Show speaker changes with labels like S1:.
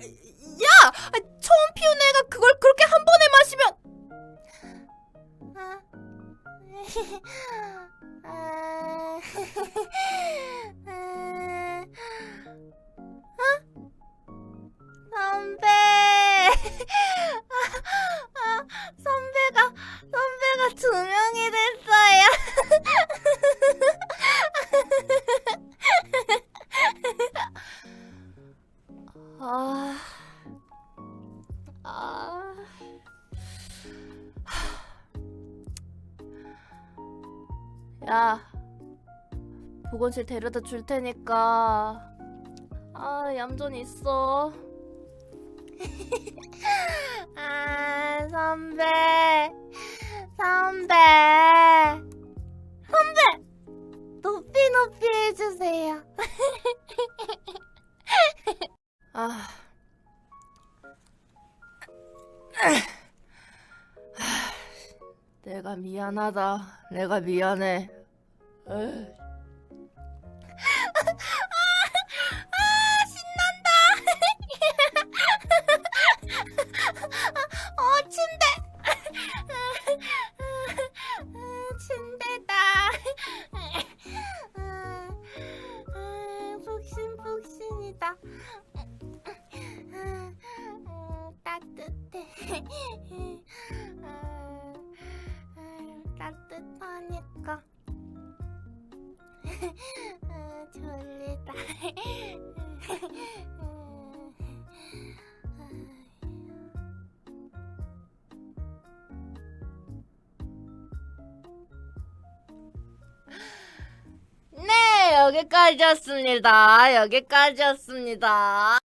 S1: 야! 아, 처음 피운 애가 그걸 그렇게 한 번에 마시면
S2: 선배, 아,
S1: 아, 야, 보건실 데려다 줄 테니까. 아 얌전히 있어.
S2: 아, 선배, 선배,
S1: 아. 내가 미안하다. 내가 미안해. 에이.
S2: 아, 신난다. 어, 침대. 침대다. 푹신푹신이다. 따뜻해. 따뜻하니까. 아, 졸리다.
S1: 네, 여기까지였습니다. 여기까지였습니다.